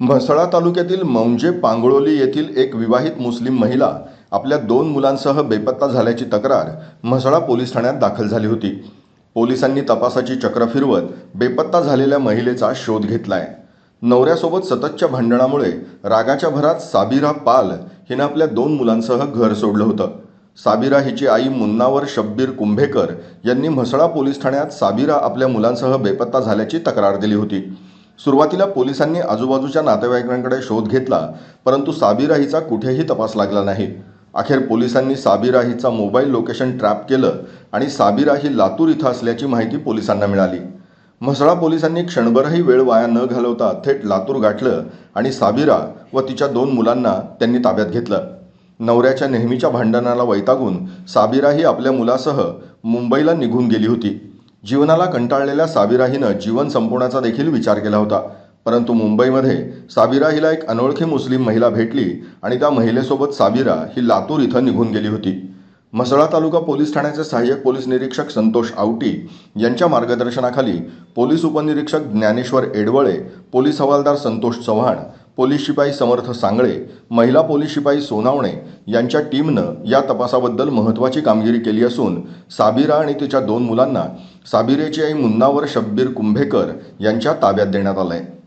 म्हसळा तालुक्यातील मौंजे पांगळोली येथील एक विवाहित मुस्लिम महिला आपल्या दोन मुलांसह बेपत्ता झाल्याची तक्रार म्हसळा पोलीस ठाण्यात दाखल झाली होती. पोलिसांनी तपासाची चक्र फिरवत बेपत्ता झालेल्या महिलेचा शोध घेतलाय. नवऱ्यासोबत सततच्या भांडणामुळे रागाच्या भरात साबिरा पाल हिनं आपल्या दोन मुलांसह घर सोडलं होतं. साबिरा हिची आई मुन्नावर शब्बीर कुंभेकर यांनी म्हसळा पोलीस ठाण्यात साबिरा आपल्या मुलांसह बेपत्ता झाल्याची तक्रार दिली होती. सुरुवातीला पोलिसांनी आजूबाजूच्या नातेवाईकांकडे शोध घेतला परंतु साबिरा हिचा कुठेही तपास लागला नाही. अखेर पोलिसांनी साबिरा हिचा मोबाईल लोकेशन ट्रॅप केलं आणि साबिरा ही लातूर इथं असल्याची माहिती पोलिसांना मिळाली. म्हसळा पोलिसांनी क्षणभरही वेळ वाया न घालवता थेट लातूर गाठलं आणि साबिरा व तिच्या दोन मुलांना त्यांनी ताब्यात घेतलं. नवऱ्याच्या नेहमीच्या भांडणाला वैतागून साबिरा ही आपल्या मुलासह मुंबईला निघून गेली होती. जीवनाला कंटाळलेल्या साबिरा हिनं जीवन संपवण्याचा देखील विचार केला होता. परंतु मुंबईमध्ये साबिरा हिला एक अनोळखी मुस्लिम महिला भेटली आणि त्या महिलेसोबत साबिरा ही लातूर इथं निघून गेली होती. म्हसळा तालुका पोलीस ठाण्याचे सहाय्यक पोलीस निरीक्षक संतोष आवटी यांच्या मार्गदर्शनाखाली पोलीस उपनिरीक्षक ज्ञानेश्वर एडवळे पोलीस हवालदार संतोष चव्हाण पोलीस शिपाई समर्थ सांगळे महिला पोलीस शिपाई सोनावणे यांच्या टीमनं या तपासाबद्दल महत्त्वाची कामगिरी केली असून साबिरा आणि तिच्या दोन मुलांना साबिरेची आई मुन्नावर शब्बीर कुंभेकर यांच्या ताब्यात देण्यात आलं आहे